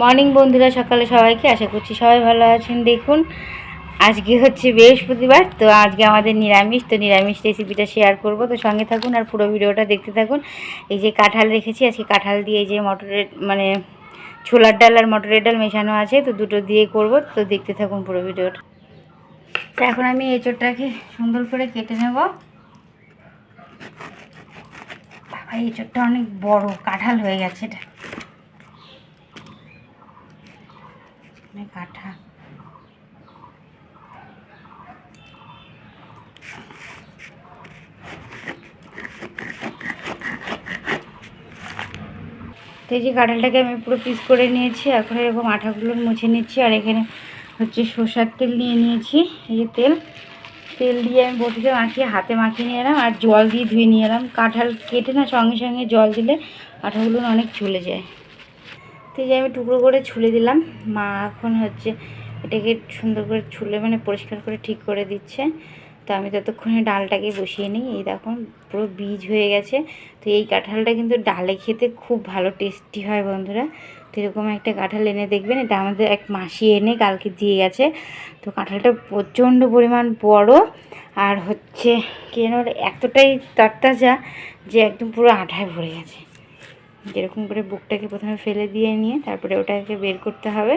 Morning বন্ধুরা, সকালে সবাইকে আশা করছি সবাই ভালো আছেন। দেখুন, আজকে হচ্ছে বৃহস্পতিবার, তো আজকে আমাদের নিরামিষ, তো নিরামিষ রেসিপিটা শেয়ার করব। তো সঙ্গে থাকুন আর পুরো ভিডিওটা দেখতে থাকুন। এই যে কাঁঠাল রেখেছি, আজকে কাঁঠাল দিয়ে যে মটরের মানে ছোলার ডাল আর মটরের ডাল মেশানো আছে, তো দুটো দিয়ে করব। তো দেখতে থাকুন পুরো ভিডিওটা। তো এখন আমি এঁচোড়টাকে সুন্দর করে কেটে নেব। বাবা এঁচোড়টা অনেক বড়, কাঁঠাল হয়ে গেছে এটা। অনেক কাঁঠাল তো এই যে কাঁঠালটাকে আমি পুরো পিস করে নিয়েছি এখন এরকম আঠাগুলো মুছে নিচ্ছি আর এখানে হচ্ছে সর্ষার তেল নিয়ে নিয়েছি এই যে তেল তেল দিয়ে আমি বটিতে মাখিয়ে হাতে মাখিয়ে নিয়ে এলাম আর জল দিয়ে ধুয়ে নিয়ে এলাম কাঁঠাল কেটে না সঙ্গে সঙ্গে জল দিলে আঠাগুলো অনেক চলে যায় তো যে আমি টুকরো করে ছুলে দিলাম, মা এখন হচ্ছে এটাকে সুন্দর করে ছুলে মানে পরিষ্কার করে ঠিক করে দিচ্ছে। তো আমি ততক্ষণে ডালটাকে বসিয়ে নিই। এই দেখুন পুরো বীজ হয়ে গেছে। তো এই কাঁঠালটা কিন্তু ডালে খেতে খুব ভালো, টেস্টি হয় বন্ধুরা। তো এরকম একটা কাঁঠাল এনে দেখবেন, এটা আমাদের এক মাসি এনে কালকে দিয়ে গেছে। তো কাঁঠালটা প্রচণ্ড পরিমাণ বড় আর হচ্ছে কেন এতটাই তরতাজা যে একদম পুরো আঠায় ভরে গেছে। যেরকম করে বুকটাকে প্রথমে ফেলে দিয়ে নিয়ে তারপরে ওটাকে বের করতে হবে।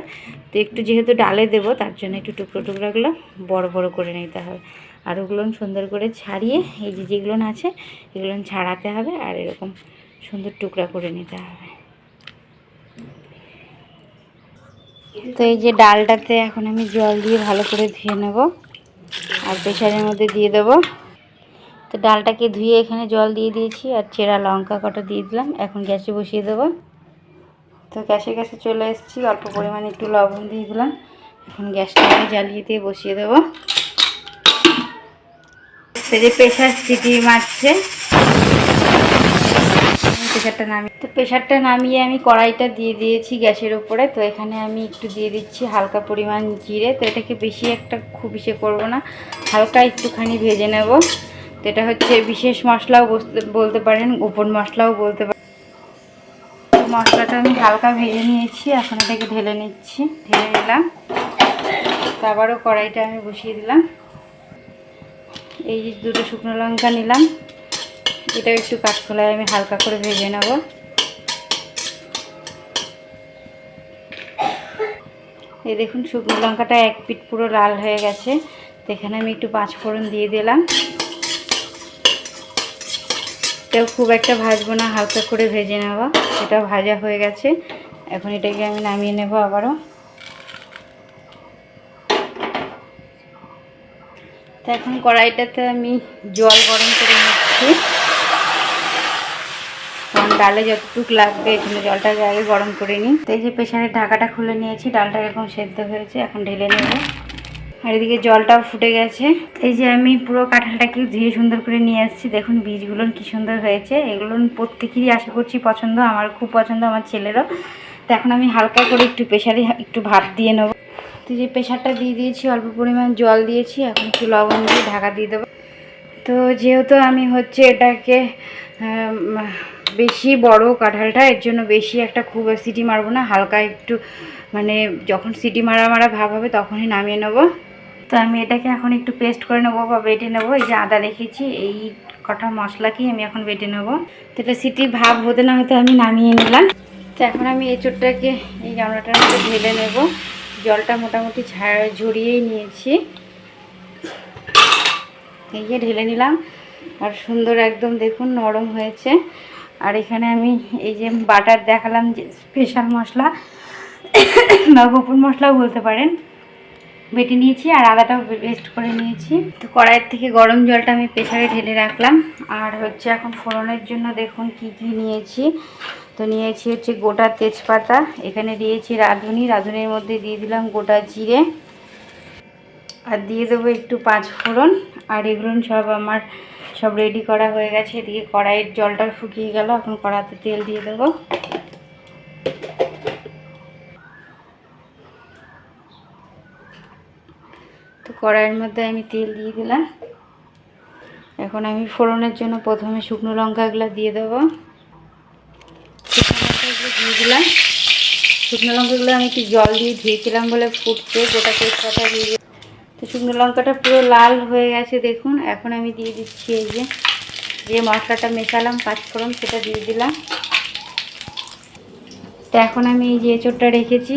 তো একটু যেহেতু ডালে দেবো, তার জন্য একটু টুকরো টুকরোগুলো বড় বড় করে নিতে হবে। আর ওগুলো সুন্দর করে ছাড়িয়ে এই যে যেগুলো আছে এগুলো ছাড়াতে হবে আর এরকম সুন্দর টুকরা করে নিতে হবে। তো এই যে ডালটাতে এখন আমি জল দিয়ে ভালো করে ধুয়ে নেব। আর প্রেশারের মধ্যে দিয়ে দেবো। তো ডালটাকে ধুয়ে এখানে জল দিয়ে দিয়েছি আর চেরা লঙ্কা কটা দিয়ে দিলাম। এখন গ্যাসে বসিয়ে দেবো। তো গ্যাসে গ্যাসে চলে এসেছি। অল্প পরিমাণে একটু লবণ দিয়ে দিলাম। এখন গ্যাসটাকে জ্বালিয়ে দিয়ে বসিয়ে দেবো। তো যে প্রেশার সিটি মারছে। প্রেশারটা নামিয়ে তো প্রেশারটা নামিয়ে আমি কড়াইটা দিয়ে দিয়েছি গ্যাসের উপরে। তো এখানে আমি একটু দিয়ে দিচ্ছি হালকা পরিমাণ জিরে। তো এটাকে বেশি একটা খুব ইসে করব না। হালকা একটুখানি ভেজে নেব। তো এটা হচ্ছে বিশেষ মশলাও বলতে পারেন, গোপন মশলাও বলতে পারেন। মশলাটা আমি হালকা ভেজে নিয়েছি, এখন এটাকে ঢেলে নিচ্ছি, ঢেলে নিলাম। তারপরও কড়াইটা আমি বসিয়ে দিলাম। এই যে দুটো শুকনো লঙ্কা নিলাম এটা একটু কাঠখোলায় আমি হালকা করে ভেজে নেব। এই দেখুন, শুকনো লঙ্কাটা এক পিঠ পুরো লাল হয়ে গেছে। তো এখানে আমি একটু পাঁচ ফোড়ন দিয়ে দিলাম। এটাও খুব একটা ভাজবো না, হালকা করে ভেজে নেব। এটা ভাজা হয়ে গেছে। এখন এটাকে আমি নামিয়ে নেব আবারও। তো এখন কড়াইটাতে আমি জল গরম করে নিচ্ছি। কারণ ডালে যতটুক লাগবে, এখানে জলটাকে আগে গরম করে নিই। তো এই যে প্রেশারের ঢাকাটা খুলে নিয়েছি, ডালটা এরকম সেদ্ধ হয়েছে, এখন ঢেলে নেব। আর এদিকে জলটাও ফুটে গেছে। এই যে আমি পুরো কাঁঠালটাকে ধুয়ে সুন্দর করে নিয়ে আসছি। দেখুন বীজগুলো কি সুন্দর হয়েছে। এগুলো প্রত্যেকেরই আশা করছি পছন্দ, আমার খুব পছন্দ, আমার ছেলেরও। তো এখন আমি হালকা করে একটু প্রেশারে একটু ভাত দিয়ে নেব। তো যে প্রেশারটা দিয়ে দিয়েছি, অল্প পরিমাণ জল দিয়েছি। এখন একটু লবণ দিয়ে ঢাকা দিয়ে দেবো। তো যেহেতু আমি হচ্ছে এটাকে বেশি বড় কাঁঠালটা, এর জন্য বেশি একটা খুব সিটি মারবো না। হালকা একটু মানে যখন সিটি মারা মারা ভাব হবে তখনই নামিয়ে নেব। তো আমি এটাকে এখন একটু পেস্ট করে নেব বা বেটে নেব। এই যে আদা রেখেছি, এই কটা মশলাকেই আমি এখন বেটে নেব। তো এটা সিটি ভাব, হতে না হতে আমি নামিয়ে নিলাম। তো এখন আমি এই চোটটাকে এই গামলাটার মধ্যে ঢেলে নেব। জলটা মোটামুটি ঝাড়, ঝরিয়েই নিয়েছি। এই যে ঢেলে নিলাম। আর সুন্দর একদম দেখুন নরম হয়েছে। আর এখানে আমি এই যে বাটার দেখালাম যে স্পেশাল মশলা। বা গোপন মশলাও বলতে পারেন। বেটে নিয়েছি আর আদাটাও পেস্ট করে নিয়েছি। তো কড়াইয়ের থেকে গরম জলটা আমি প্রেশারে ঢেলে রাখলাম। আর হচ্ছে এখন ফোড়নের জন্য দেখুন কি কি নিয়েছি। তো নিয়েছি হচ্ছে গোটা তেজপাতা, এখানে দিয়েছি রাঁধুনি, রাঁধুনির মধ্যে দিয়ে দিলাম গোটা জিরে। আর দিয়ে দেবো একটু পাঁচ ফোড়ন। আর এগুলো সব আমার সব রেডি করা হয়ে গেছে। এদিকে কড়াইয়ের জলটা শুকিয়ে গেল, এখন কড়াতে তেল দিয়ে দেবো। তো কড়াইয়ের মধ্যে আমি তেল দিয়ে দিলাম। এখন আমি ফোড়নের জন্য প্রথমে শুকনো লঙ্কাগুলো দিয়ে দেবো। লঙ্কাগুলো দিয়ে দিলাম। শুকনো লঙ্কাগুলো আমি একটু জল দিয়ে ধুয়েছিলাম বলে ফুটছে, গোটা তেজপাতা দিয়ে। তো শুকনো লঙ্কাটা পুরো লাল হয়ে গেছে দেখুন। এখন আমি দিয়ে দিচ্ছি এই যে যে মশলাটা মেশালাম পাঁচফোড়ন সেটা দিয়ে দিলাম। তো এখন আমি এই যে এঁচোড়টা রেখেছি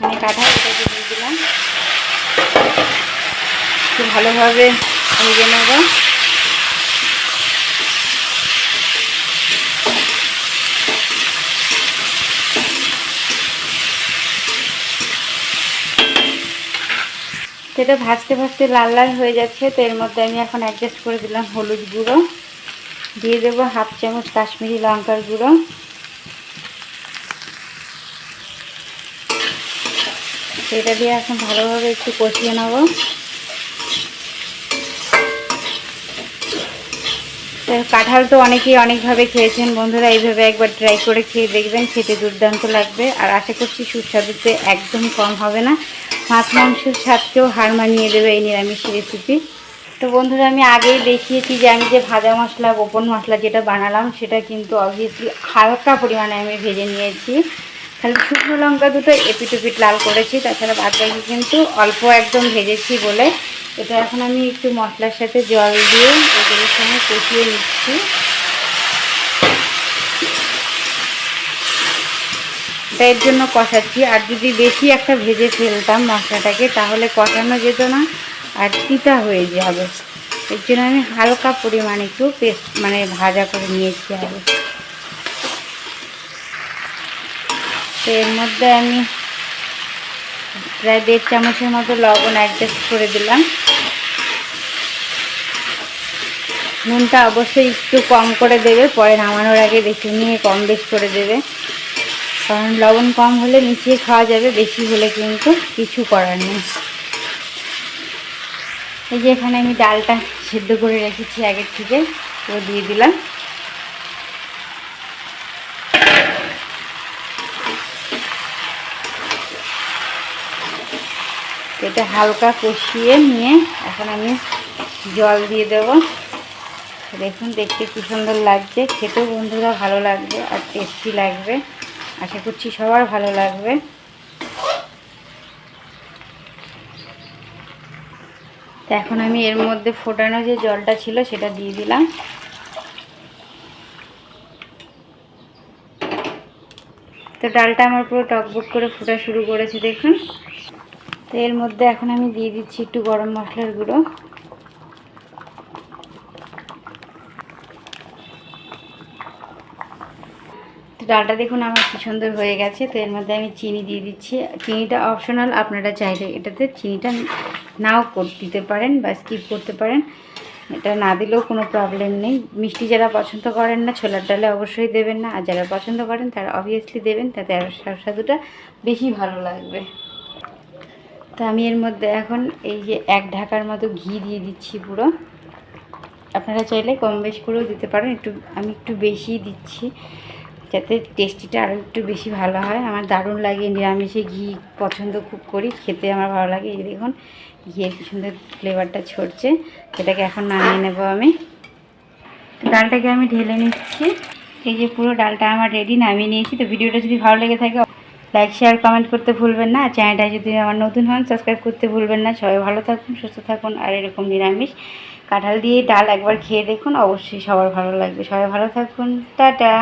মানে কাঁঠাল এটাকে দিয়ে দিলাম। একটু ভালোভাবে ভেজে নেব। সেটা ভাজতে ভাজতে লাল লাল হয়ে যাচ্ছে, তো এর মধ্যে আমি এখন অ্যাডজাস্ট করে দিলাম হলুদ গুঁড়ো। দিয়ে দেবো হাফ চামচ কাশ্মীরি লঙ্কার গুঁড়ো। সেটা দিয়ে এখন ভালোভাবে একটু কষিয়ে নেব। কাঁঠাল তো অনেকেই অনেকভাবে খেয়েছেন বন্ধুরা, এইভাবে একবার ট্রাই করে খেয়ে দেখবেন, খেতে দুর্দান্ত লাগবে। আর আশা করছি সুস্বাদুতে একদম কম হবে না। মাছ মাংসের স্বাদকেও হার মানিয়ে দেবে এই নিরামিষ রেসিপি তো বন্ধুরা, আমি আগেই দেখিয়েছি যে আমি যে ভাজা মশলা, গোপন মশলা যেটা বানালাম, সেটা কিন্তু অবভিয়াসলি হালকা পরিমাণে আমি ভেজে নিয়েছি। খালি শুকনো লঙ্কা দুটো এপিট এপিট লাল করেছি, তাছাড়া বাদ কিন্তু অল্প একদম ভেজেছি বলে এটা এখন আমি একটু মশলার সাথে জল দিয়ে এগুলোর সঙ্গে কষিয়ে নিচ্ছি। এর জন্য কষাচ্ছি। আর যদি বেশি একটা ভেজে ফেলতাম মশলাটাকে, তাহলে কষানো যেত না, আর তিতা হয়ে যাবে। এর জন্য আমি হালকা পরিমাণে একটু পেস্ট মানে ভাজা করে নিয়েছি আগে। তো এর মধ্যে আমি প্রায় দেড় চামচের মতো লবণ অ্যাডজাস্ট করে দিলাম। নুনটা অবশ্যই একটু কম করে দেবে, পরে নামানোর আগে দেখে নিয়ে কম বেশ করে দেবে। কারণ লবণ কম হলে মিশিয়ে খাওয়া যাবে, বেশি হলে কিন্তু কিছু করার নেই। এই যে এখানে আমি ডালটা সেদ্ধ করে রেখেছি আগের থেকে তো দিয়ে দিলাম। এটা হালকা কষিয়ে নিয়ে এখন আমি জল দিয়ে দেব। দেখুন, দেখতে কি সুন্দর লাগছে। খেতেও বন্ধুরা ভালো লাগবে আর টেস্টি লাগবে। আশা করছি সবার ভালো লাগবে। তো এখন আমি এর মধ্যে ফোটানো যে জলটা ছিল, সেটা দিয়ে দিলাম। তো ডালটা আমার পুরো টকবক করে ফোটা শুরু করেছে, দেখুন। তো এর মধ্যে এখন আমি দিয়ে দিচ্ছি একটু গরম মশলার গুঁড়ো। তো ডালটা দেখুন আমার কি সুন্দর হয়ে গেছে, তো এর মধ্যে আমি চিনি দিয়ে দিচ্ছি। চিনিটা অপশনাল আপনারা চাইলে এটাতে চিনিটা নাও দিতে পারেন বা স্কিপ করতে পারেন। এটা না দিলেও কোনো প্রবলেম নেই। মিষ্টি যারা পছন্দ করেন না, ছোলার ডালে অবশ্যই দেবেন না। আর যারা পছন্দ করেন, তারা অবভিয়াসলি দেবেন, তাতে আর সুস্বাদুটা বেশি ভালো লাগবে। তো আমি এর মধ্যে এখন এই যে এক ঢাকার মতো ঘি দিয়ে দিচ্ছি পুরো। আপনারা চাইলে কম বেশ করেও দিতে পারেন, একটু, আমি একটু বেশি দিচ্ছি যাতে টেস্টিটা আরও একটু বেশি ভালো হয়। আমার দারুণ লাগে, নিরামিষে ঘি পছন্দ খুব করি, খেতে আমার ভালো লাগে। এই দেখুন, ঘিয়ের কি সুন্দর ফ্লেভারটা ছড়ছে সেটাকে এখন নামিয়ে নেব আমি। ডালটাকে আমি ঢেলে নিচ্ছি। এই যে পুরো ডালটা আমার রেডি নামিয়ে নিয়েছি। তো ভিডিওটা যদি ভালো লেগে থাকে লাইক শেয়ার কমেন্ট করতে ভুলবেন না। চ্যানেলটা যদি আমার নতুন হন সাবস্ক্রাইব করতে ভুলবেন না। সবাই ভালো থাকুন, সুস্থ থাকুন, আর এরকম নিরামিষ কাঁঠাল দিয়ে ডাল একবার খেয়ে দেখুন। অবশ্যই সবার ভালো লাগবে। সবাই ভালো থাকুন। টাটা!